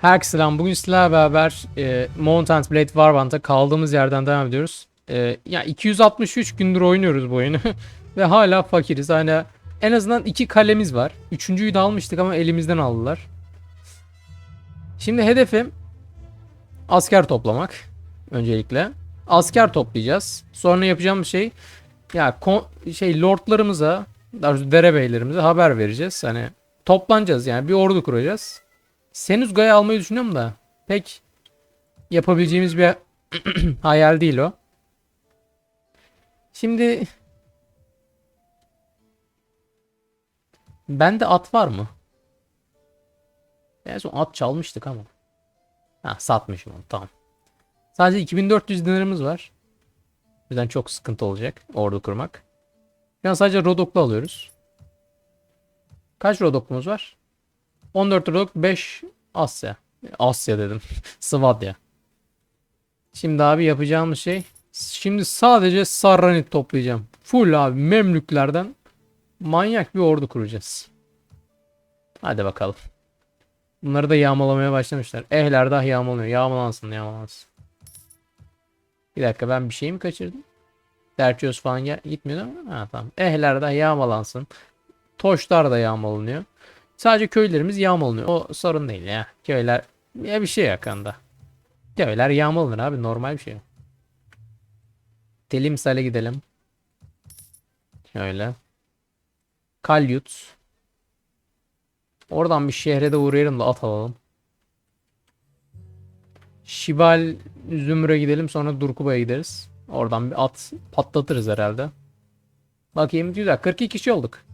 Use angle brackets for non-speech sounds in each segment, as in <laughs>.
Herkese selam. Bugün sizlerle beraber e, Mount and Blade Warband'a kaldığımız yerden devam ediyoruz. E, ya 263 gündür oynuyoruz bu oyunu <laughs> ve hala fakiriz. Hala en azından iki kalemiz var. Üçüncüyü de almıştık ama elimizden aldılar. Şimdi hedefim asker toplamak öncelikle. Asker toplayacağız. Sonra yapacağım şey ya şey lordlarımıza, derebeylerimize haber vereceğiz. Hani toplanacağız yani bir ordu kuracağız. Senuzga'yı almayı düşünüyorum da pek yapabileceğimiz bir <clears throat> hayal değil o. Şimdi bende at var mı? En son at çalmıştık ama. Ha satmışım onu tamam. Sadece 2400 dinarımız var. O yüzden çok sıkıntı olacak ordu kurmak. Şu an sadece Rodok'la alıyoruz. Kaç Rodok'umuz var? 14 Rodok 5 Asya. Asya dedim. <laughs> Svadya. Şimdi abi yapacağımız şey şimdi sadece Sarranit toplayacağım. Full abi Memlüklerden manyak bir ordu kuracağız. Hadi bakalım. Bunları da yağmalamaya başlamışlar. Ehler daha yağmalanıyor. Yağmalansın yağmalansın. Bir dakika ben bir şey mi kaçırdım? Terçios falan gel gitmiyor ama ha tamam. Ehler daha yağmalansın. Toşlar da yağmalanıyor. Sadece köylerimiz yağmalanıyor. O sorun değil ya. Köyler ya bir şey yakında. Köyler yağmalanır abi normal bir şey. Telimsal'e gidelim. Şöyle. Kalyut. Oradan bir şehre de uğrayalım da at alalım. Şibal Zümr'e gidelim sonra Durkuba'ya gideriz. Oradan bir at patlatırız herhalde. Bakayım güzel 42 kişi olduk.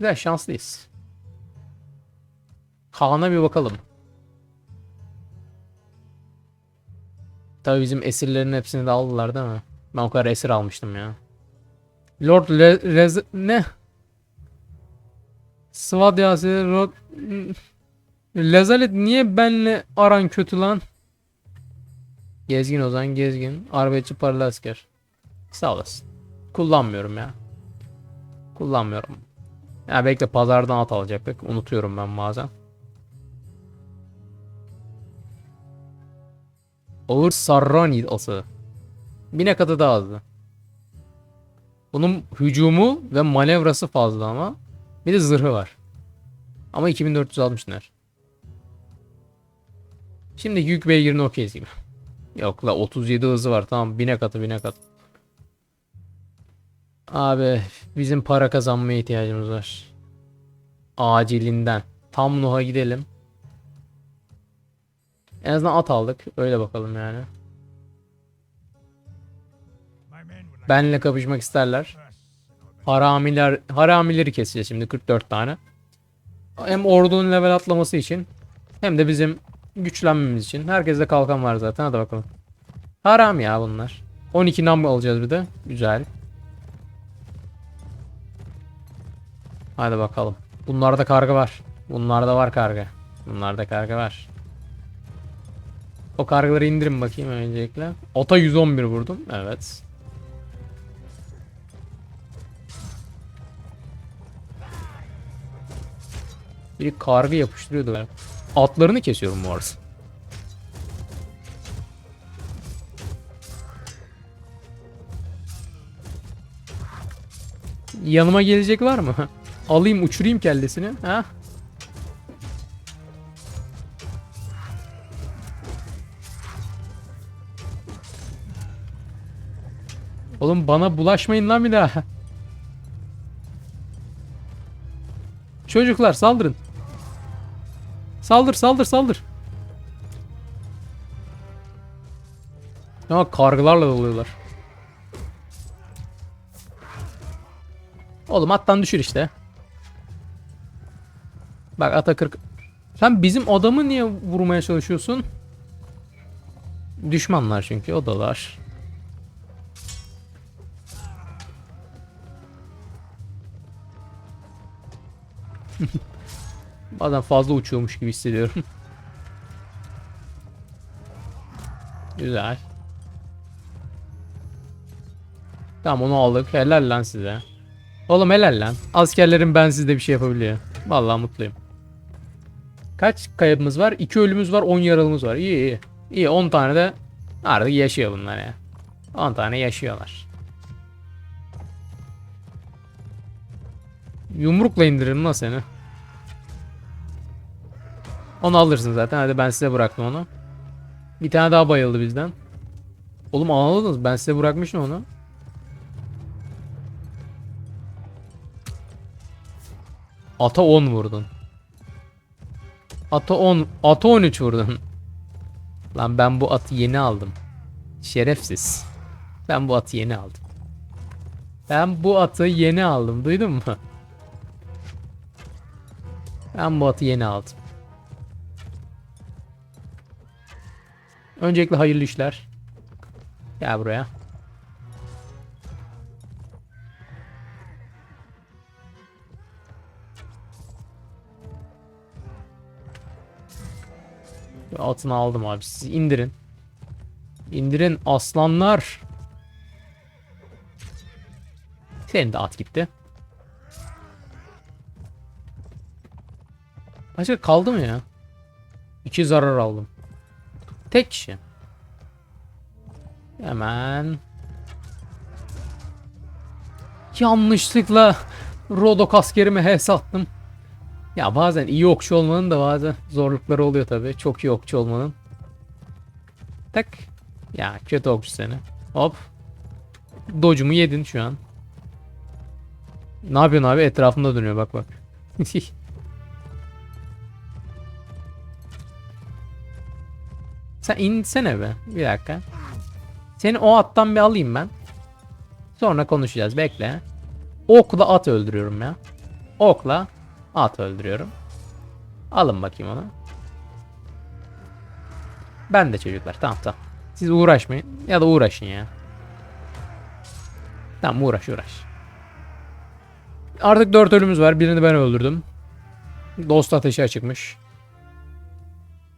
Güzel şanslıyız. Kaan'a bir bakalım. Tabii bizim esirlerin hepsini de aldılar değil mi? Ben o kadar esir almıştım ya. Lord Le Rez- ne? Svadyası Rod Lezalet niye benle aran kötü lan? Gezgin Ozan gezgin. Arbetçi paralı asker. Sağ olasın. Kullanmıyorum ya. Kullanmıyorum. Ya belki de pazardan at alacaktık. Unutuyorum ben bazen. Ağır Sarrani ası. Bine katı daha azdı. Bunun hücumu ve manevrası fazla ama. Bir de zırhı var. Ama 2460 dinar. Şimdi yük beygirini okeyiz gibi. Yok la 37 hızı var tamam bine katı bine katı. Abi bizim para kazanmaya ihtiyacımız var. Acilinden. Tam Nuh'a gidelim. En azından at aldık. Öyle bakalım yani. Benle kapışmak isterler. Haramiler, haramileri keseceğiz şimdi 44 tane. Hem ordunun level atlaması için hem de bizim güçlenmemiz için. Herkeste kalkan var zaten. Hadi bakalım. Haram ya bunlar. 12 nam alacağız bir de. Güzel. Hadi bakalım. Bunlarda karga var. Bunlarda var karga. Bunlarda karga var. O kargaları indirin bakayım öncelikle. Ota 111 vurdum. Evet. Biri kargı yapıştırıyordu. Atlarını kesiyorum bu arada. Yanıma gelecek var mı? <laughs> Alayım uçurayım kellesini. Ha? Oğlum bana bulaşmayın lan bir daha. Çocuklar saldırın. Saldır saldır saldır. Ama kargılarla doluyorlar. Oğlum attan düşür işte. Bak ata 40. Sen bizim adamı niye vurmaya çalışıyorsun? Düşmanlar çünkü odalar. <laughs> Bazen fazla uçuyormuş gibi hissediyorum. <laughs> Güzel. Tamam onu aldık. Helal lan size. Oğlum helal lan. Askerlerim ben sizde bir şey yapabiliyor. Vallahi mutluyum. Kaç kaybımız var? 2 ölümümüz var, 10 yaralımız var. İyi iyi. İyi 10 tane de artık yaşıyor bunlar ya. 10 tane yaşıyorlar. Yumrukla indiririm lan seni. Onu alırsın zaten. Hadi ben size bıraktım onu. Bir tane daha bayıldı bizden. Oğlum anladınız. Ben size bırakmıştım onu. Ata 10 vurdun. Ata 10, ata 13 vurdun. Lan ben bu atı yeni aldım. Şerefsiz. Ben bu atı yeni aldım. Ben bu atı yeni aldım. Duydun mu? Ben bu atı yeni aldım. Öncelikle hayırlı işler. Gel buraya. Atını aldım abi. Siz indirin. İndirin aslanlar. Senin de at gitti. Başka kaldı mı ya? İki zarar aldım. Tek kişi. Hemen. Yanlışlıkla Rodok askerime H sattım. Ya bazen iyi okçu olmanın da bazen zorlukları oluyor tabi. Çok iyi okçu olmanın. Tak. Ya kötü okçu seni. Hop. Documu yedin şu an. Ne yapıyorsun abi? Etrafında dönüyor bak bak. <laughs> Sen insene be. Bir dakika. Seni o attan bir alayım ben. Sonra konuşacağız. Bekle. Okla at öldürüyorum ya. Okla at öldürüyorum. Alın bakayım onu. Ben de çocuklar. Tamam tamam. Siz uğraşmayın. Ya da uğraşın ya. Tamam uğraş uğraş. Artık 4 ölümümüz var. Birini ben öldürdüm. Dost ateşi çıkmış.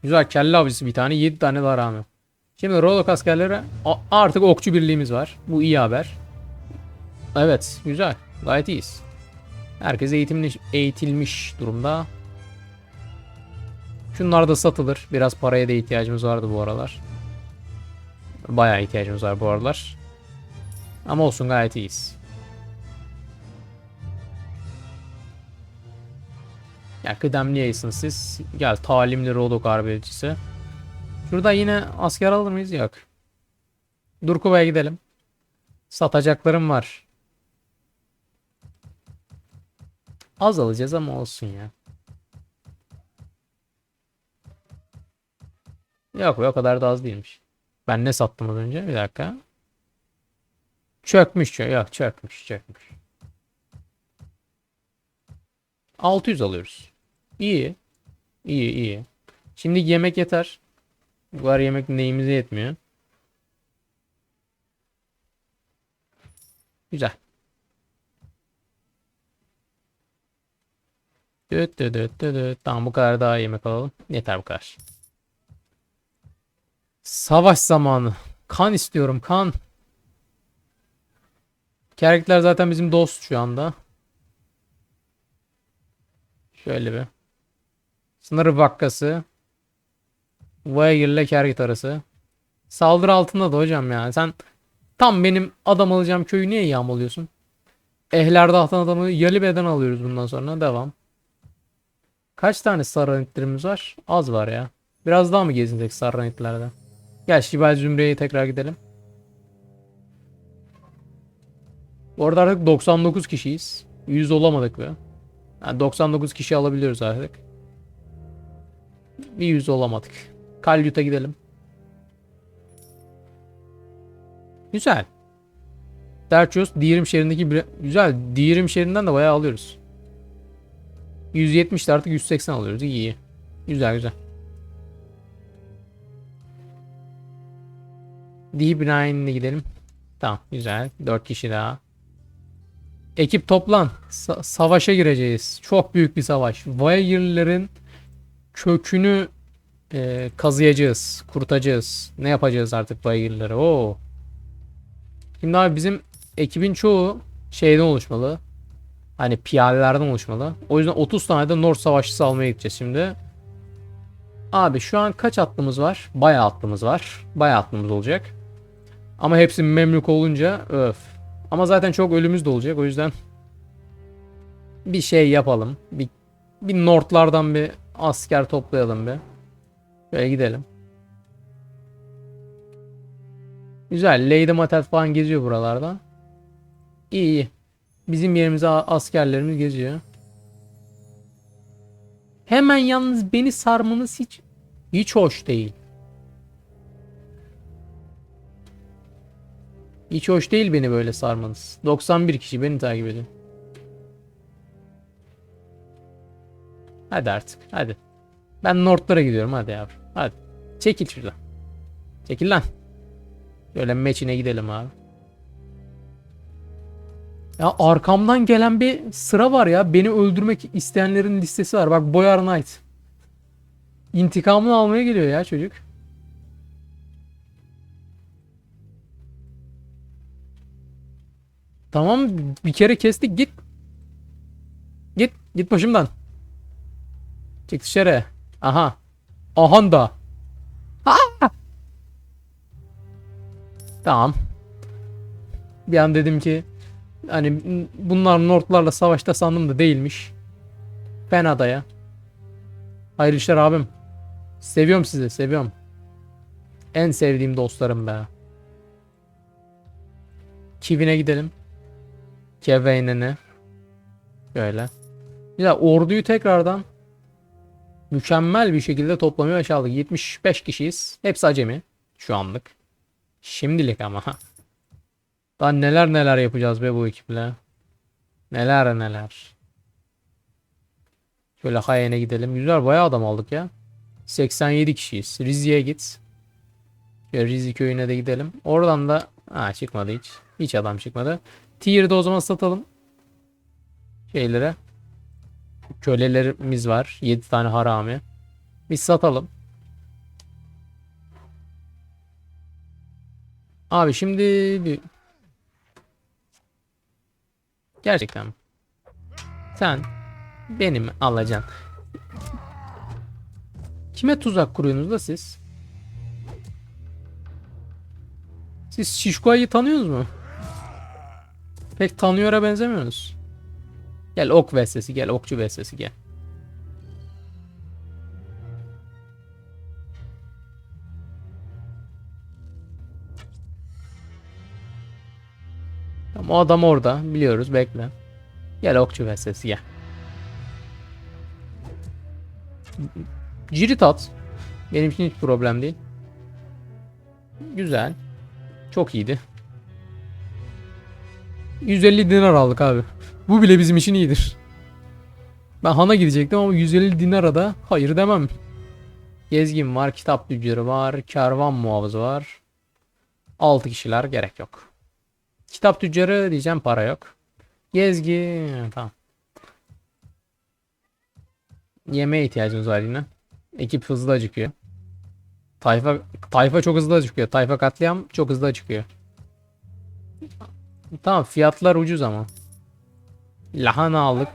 Güzel kelle avcısı bir tane 7 tane daha rağmen. Şimdi Rodok askerleri artık okçu birliğimiz var. Bu iyi haber. Evet güzel. Gayet iyiyiz. Herkes eğitimli, eğitilmiş durumda. Şunlar da satılır. Biraz paraya da ihtiyacımız vardı bu aralar. Bayağı ihtiyacımız var bu aralar. Ama olsun gayet iyiyiz. Ya kıdemli yayısın siz. Gel talimli Rodok arbelcisi. Şurada yine asker alır mıyız? Yok. Durkuva'ya gidelim. Satacaklarım var. Az alacağız ama olsun ya. Yok o kadar da az değilmiş. Ben ne sattım az önce? Bir dakika. Çökmüş çö yok çökmüş çökmüş. 600 alıyoruz. İyi. İyi iyi. Şimdi yemek yeter. Bu kadar yemek neyimize yetmiyor. Güzel. Düt düt düt düt düt. Tamam bu kadar daha yemek alalım. Yeter bu kadar. Savaş zamanı. Kan istiyorum kan. Kerkler zaten bizim dost şu anda. Şöyle bir. Sınır vakkası. Wager'le Kerkit arası. Saldırı altında da hocam ya. Sen tam benim adam alacağım köyü niye yağmalıyorsun? Ehlerdaht'tan adamı Yalibe'den alıyoruz bundan sonra. Devam. Kaç tane Sarranitlerimiz var? Az var ya. Biraz daha mı gezinsek Sarranitlerden? Gel Şibel Zümre'ye tekrar gidelim. Bu arada artık 99 kişiyiz. 100 olamadık be. Yani 99 kişi alabiliyoruz artık. Bir 100 olamadık. Kalyut'a gidelim. Güzel. Derços Diğerim şehrindeki bir... Güzel. Diğerim şehrinden de bayağı alıyoruz. 170 artık 180 alıyoruz. İyi iyi. Güzel güzel. Deep Nine'e gidelim. Tamam güzel. 4 kişi daha. Ekip toplan. Sa- savaşa gireceğiz. Çok büyük bir savaş. Vayr'lerin kökünü e, kazıyacağız. Kurutacağız. Ne yapacağız artık Vayr'ları? Oo. Şimdi abi bizim ekibin çoğu şeyden oluşmalı. Hani piyadelerden oluşmalı. O yüzden 30 tane de North savaşçısı almaya gideceğiz şimdi. Abi şu an kaç atlımız var? Bayağı atlımız var. Bayağı atlımız olacak. Ama hepsi memlük olunca öf. Ama zaten çok ölümümüz de olacak. O yüzden bir şey yapalım. Bir, bir Nordlardan bir asker toplayalım bir. Böyle gidelim. Güzel. Lady Matet falan geziyor buralarda. İyi iyi. Bizim yerimize askerlerimiz geziyor. Hemen yalnız beni sarmanız hiç hiç hoş değil. Hiç hoş değil beni böyle sarmanız. 91 kişi beni takip edin. Hadi artık hadi. Ben North'lara gidiyorum hadi yavrum. Hadi. Çekil şuradan. Çekil lan. Böyle meçine gidelim abi. Ya arkamdan gelen bir sıra var ya. Beni öldürmek isteyenlerin listesi var. Bak Boyar Knight. İntikamını almaya geliyor ya çocuk. Tamam bir kere kestik git. Git git başımdan. Çık dışarı. Aha. Ahan da. Tamam. Bir an dedim ki hani bunlar Nordlarla savaşta sandım da değilmiş. Fena da ya. Hayırlı işler abim. Seviyorum sizi, seviyorum. En sevdiğim dostlarım be. Kivine gidelim. Keveynene. Böyle. Ya orduyu tekrardan mükemmel bir şekilde toplamaya başardık. 75 kişiyiz. Hepsi acemi şu anlık. Şimdilik ama. <laughs> Daha neler neler yapacağız be bu ekiple. Neler neler. Şöyle Hayen'e gidelim. Güzel bayağı adam aldık ya. 87 kişiyiz. Rize'ye git. Şöyle Rize köyüne de gidelim. Oradan da ha çıkmadı hiç. Hiç adam çıkmadı. Tier'de o zaman satalım. Şeylere. Kölelerimiz var. 7 tane harami. Biz satalım. Abi şimdi. Gerçekten? Sen benim alacaksın. Kime tuzak kuruyorsunuz da siz? Siz Şişko'yu tanıyorsunuz mu? Pek tanıyora benzemiyorsunuz. Gel ok vestesi gel okçu vestesi gel. O adam orada biliyoruz bekle. Gel okçu vestesi gel. Cirit at. Benim için hiç problem değil. Güzel. Çok iyiydi. 150 dinar aldık abi. Bu bile bizim için iyidir. Ben Han'a gidecektim ama 150 dinara da hayır demem. Gezgin var, kitap tüccarı var, kervan muhafızı var. 6 kişiler gerek yok. Kitap tüccarı diyeceğim para yok. Gezgin tamam. Yemeğe ihtiyacımız var yine. Ekip hızlı acıkıyor. Tayfa tayfa çok hızlı acıkıyor. Tayfa katliam çok hızlı acıkıyor. Tamam fiyatlar ucuz ama. Lahana aldık.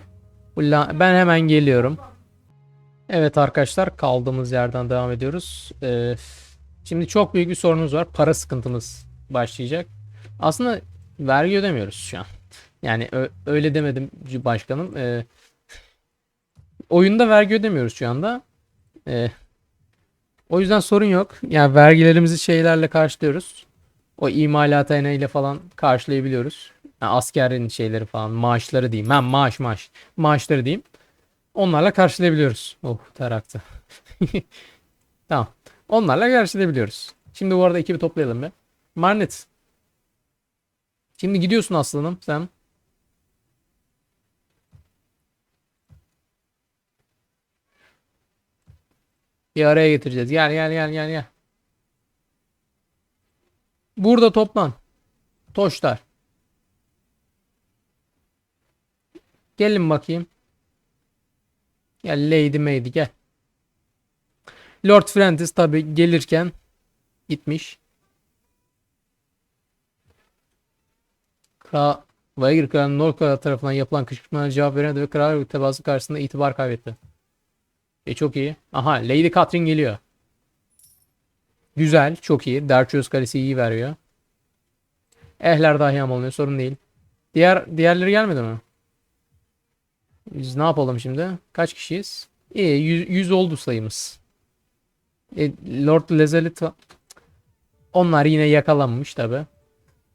Ben hemen geliyorum. Evet arkadaşlar kaldığımız yerden devam ediyoruz. Ee, şimdi çok büyük bir sorunumuz var. Para sıkıntımız başlayacak. Aslında vergi ödemiyoruz şu an. Yani öyle demedim başkanım. Ee, oyunda vergi ödemiyoruz şu anda. Ee, o yüzden sorun yok. Yani vergilerimizi şeylerle karşılıyoruz. O imalathanه ile falan karşılayabiliyoruz. Yani askerin şeyleri falan maaşları diyeyim. Ben maaş maaş. Maaşları diyeyim. Onlarla karşılayabiliyoruz. Oh ter aktı. <laughs> tamam. Onlarla karşılayabiliyoruz. Şimdi bu arada ekibi toplayalım be. Marnet. Şimdi gidiyorsun aslanım sen. Bir araya getireceğiz. Gel gel gel gel gel. Burada toplan. Toşlar. Gelin bakayım. Gel Lady Maydi gel. Lord Francis tabi gelirken gitmiş. Kral Vaygir Kralı Norkara tarafından yapılan kışkırtmalara cevap veremedi ve kral tebaası karşısında itibar kaybetti. E çok iyi. Aha Lady Catherine geliyor. Güzel. Çok iyi. Darchos Kalesi iyi veriyor. Ehler dahi alınıyor. Sorun değil. Diğer diğerleri gelmedi mi? Biz ne yapalım şimdi? Kaç kişiyiz? İyi. 100, 100 oldu sayımız. E, Lord Lezelit onlar yine yakalanmış tabi.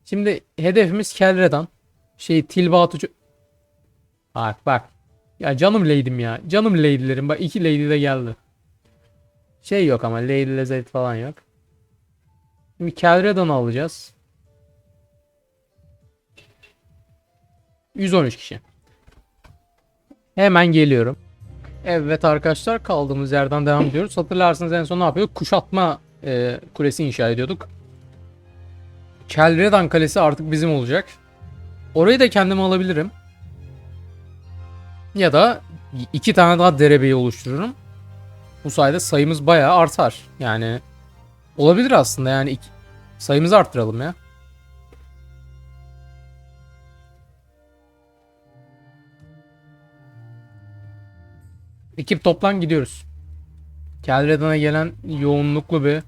Şimdi hedefimiz Kelredan. Şey Tilbatu Bak bak. Ya canım lady'm ya. Canım lady'lerim. Bak iki lady de geldi. Şey yok ama Lady Lezelit falan yok. Şimdi Kelredan'ı alacağız. 113 kişi. Hemen geliyorum. Evet arkadaşlar kaldığımız yerden devam ediyoruz. Hatırlarsınız en son ne yapıyorduk? Kuşatma e, kulesi inşa ediyorduk. Kelredan Kalesi artık bizim olacak. Orayı da kendim alabilirim. Ya da iki tane daha derebeyi oluştururum. Bu sayede sayımız bayağı artar. Yani olabilir aslında yani iki, sayımızı arttıralım ya. Ekip toplan gidiyoruz. Kelredan'a gelen yoğunluklu bir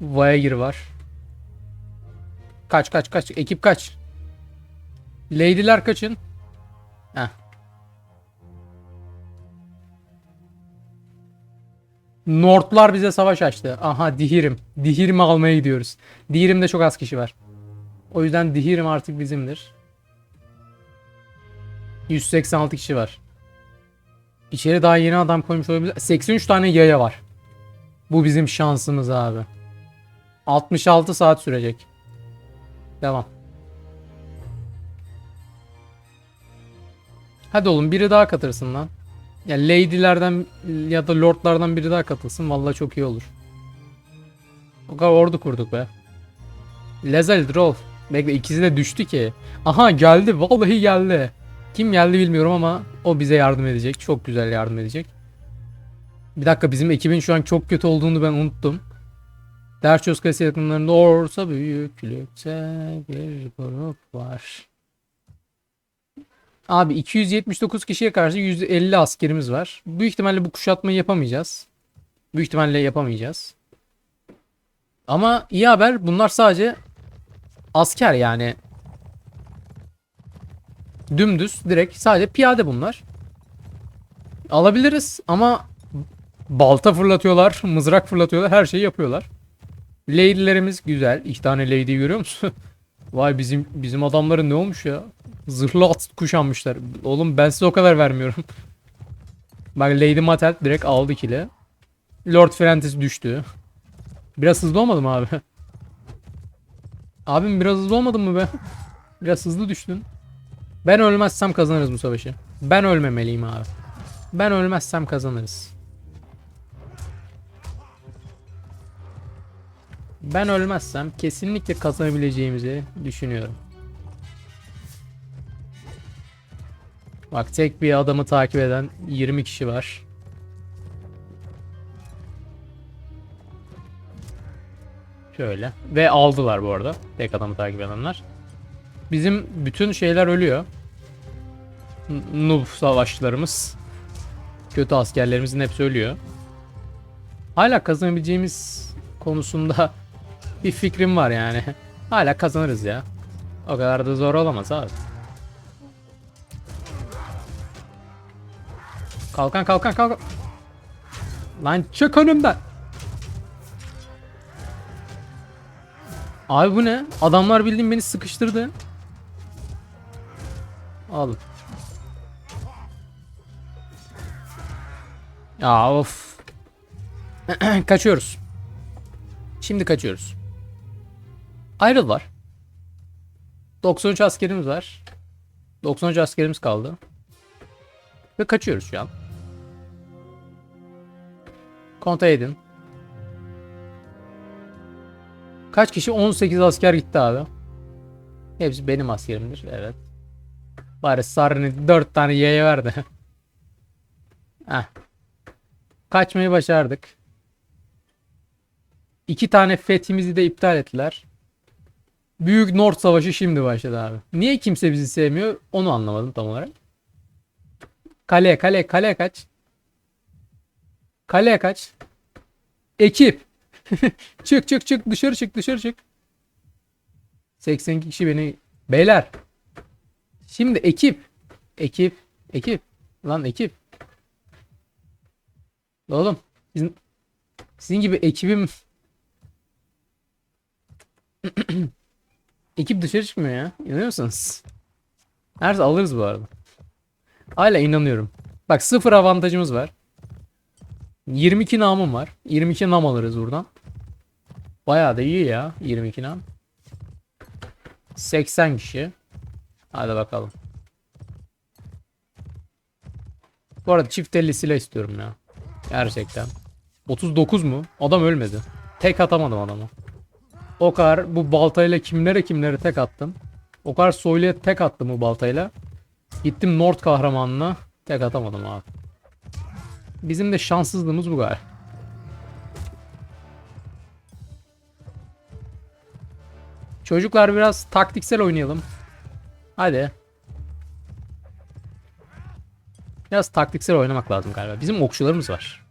Voyager var. Kaç kaç kaç. Ekip kaç. Lady'ler kaçın. Heh. North'lar bize savaş açtı. Aha Dihirim. Dihirim'i almaya gidiyoruz. Dihirim'de çok az kişi var. O yüzden Dihirim artık bizimdir. 186 kişi var. İçeri daha yeni adam koymuş olabilir. 83 tane yaya var. Bu bizim şansımız abi. 66 saat sürecek. Devam. Hadi oğlum biri daha katırsın lan. Ya lady'lerden ya da lordlardan biri daha katılsın. Vallahi çok iyi olur. O kadar ordu kurduk be. Lezel Droll. Bekle ikisi de düştü ki. Aha geldi. Vallahi geldi. Kim geldi bilmiyorum ama o bize yardım edecek. Çok güzel yardım edecek. Bir dakika bizim ekibin şu an çok kötü olduğunu ben unuttum. Derçöz Kalesi yakınlarında orta büyüklükte bir grup var. Abi 279 kişiye karşı 150 askerimiz var. Büyük ihtimalle bu kuşatmayı yapamayacağız. Büyük ihtimalle yapamayacağız. Ama iyi haber bunlar sadece asker yani. Dümdüz direkt sadece piyade bunlar. Alabiliriz ama balta fırlatıyorlar, mızrak fırlatıyorlar, her şeyi yapıyorlar. Lady'lerimiz güzel. İki tane lady görüyor musun? <laughs> Vay bizim bizim adamların ne olmuş ya? Zırhlı at kuşanmışlar. Oğlum ben size o kadar vermiyorum. <laughs> Bak Lady Matel direkt aldı kile. Lord Francis düştü. Biraz hızlı olmadı mı abi? <laughs> Abim biraz hızlı olmadın mı be? Biraz hızlı düştün. Ben ölmezsem kazanırız bu savaşı. Ben ölmemeliyim abi. Ben ölmezsem kazanırız. Ben ölmezsem kesinlikle kazanabileceğimizi düşünüyorum. Bak tek bir adamı takip eden 20 kişi var. Şöyle. Ve aldılar bu arada. Tek adamı takip edenler. Bizim bütün şeyler ölüyor. N- savaşçılarımız. Kötü askerlerimizin hepsi ölüyor. Hala kazanabileceğimiz konusunda bir fikrim var yani. <laughs> Hala kazanırız ya. O kadar da zor olamaz abi. Kalkan kalkan kalkan. Lan çık önümden. Abi bu ne? Adamlar bildiğin beni sıkıştırdı. Al. Ya of. <clears throat> kaçıyoruz. Şimdi kaçıyoruz. Ayrıl var. 93 askerimiz var. 93 askerimiz kaldı. Ve kaçıyoruz şu an. Kontrol edin. Kaç kişi? 18 asker gitti abi. Hepsi benim askerimdir. Evet. Bari Sarı'nın 4 tane yaya verdi. <laughs> Heh. Kaçmayı başardık. İki tane fethimizi de iptal ettiler. Büyük North Savaşı şimdi başladı abi. Niye kimse bizi sevmiyor onu anlamadım tam olarak. Kale kale kale kaç. Kaleye kaç. Ekip. <laughs> çık çık çık dışarı çık dışarı çık. 82 kişi beni beyler. Şimdi ekip. Ekip. Ekip. Lan ekip. Oğlum sizin, sizin gibi ekibim <clears throat> ekip dışarı çıkmıyor ya. İnanıyor musunuz? Nerede alırız bu arada. Hala inanıyorum. Bak sıfır avantajımız var. 22 namım var. 22 nam alırız buradan. Bayağı da iyi ya. 22 nam. 80 kişi. Hadi bakalım. Bu arada çift elli silah istiyorum ya. Gerçekten. 39 mu? Adam ölmedi. Tek atamadım adamı. O kadar bu baltayla kimlere kimlere tek attım. O kadar soyluya tek attım bu baltayla. Gittim Nord kahramanına tek atamadım abi. Bizim de şanssızlığımız bu galiba. Çocuklar biraz taktiksel oynayalım. Hadi. Biraz taktiksel oynamak lazım galiba. Bizim okçularımız var.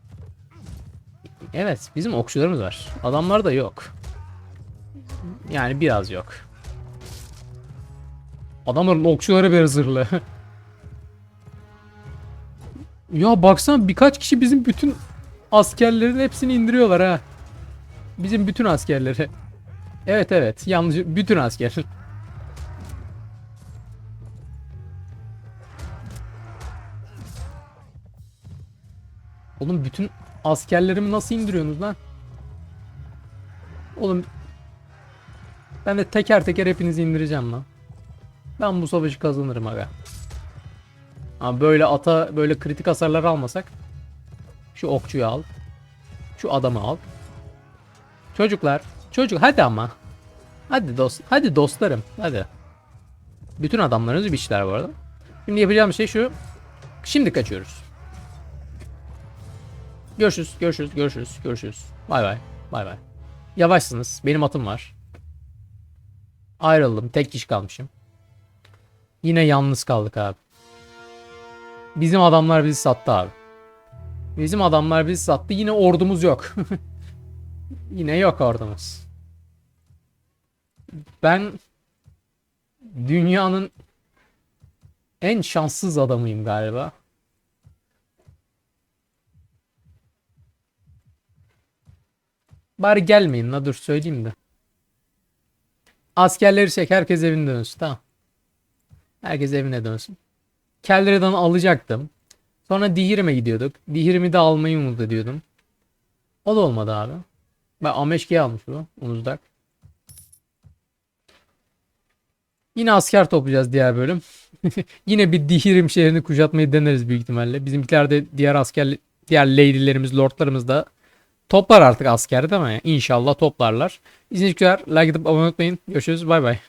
Evet, bizim okçularımız var. Adamlar da yok. Yani biraz yok. Adamların okçuları bir zırhlı. <laughs> ya baksana birkaç kişi bizim bütün askerlerin hepsini indiriyorlar ha. Bizim bütün askerleri. <laughs> Evet evet yanlış bütün asker. <laughs> Oğlum bütün askerlerimi nasıl indiriyorsunuz lan? Oğlum ben de teker teker hepinizi indireceğim lan. Ben bu savaşı kazanırım aga. Ama böyle ata böyle kritik hasarlar almasak. Şu okçuyu al. Şu adamı al. Çocuklar. Çocuk hadi ama. Hadi dost. Hadi dostlarım. Hadi. Bütün adamlarınızı biçtiler bu arada. Şimdi yapacağım şey şu. Şimdi kaçıyoruz. Görüşürüz. Görüşürüz. Görüşürüz. Görüşürüz. Bay bay. Bay bay. Yavaşsınız. Benim atım var. Ayrıldım. Tek kişi kalmışım. Yine yalnız kaldık abi. Bizim adamlar bizi sattı abi. Bizim adamlar bizi sattı. Yine ordumuz yok. <laughs> Yine yok ordumuz. Ben dünyanın en şanssız adamıyım galiba. Bari gelmeyin la dur söyleyeyim de. Askerleri çek herkes evine dönsün tamam. Herkes evine dönsün. Kellere'den alacaktım. Sonra Dihir'ime gidiyorduk. Dihir'imi de almayı umut ediyordum. O da olmadı abi. Ben Ameşke'yi almış bu. Unuzdak. Yine asker toplayacağız diğer bölüm. <laughs> Yine bir Dihirim şehrini kuşatmayı deneriz büyük ihtimalle. Bizimkiler de diğer asker diğer lady'lerimiz, lordlarımız da toplar artık asker değil mi? İnşallah toplarlar. İzleyiciler like atıp abone olmayı unutmayın. Görüşürüz. Bay bay.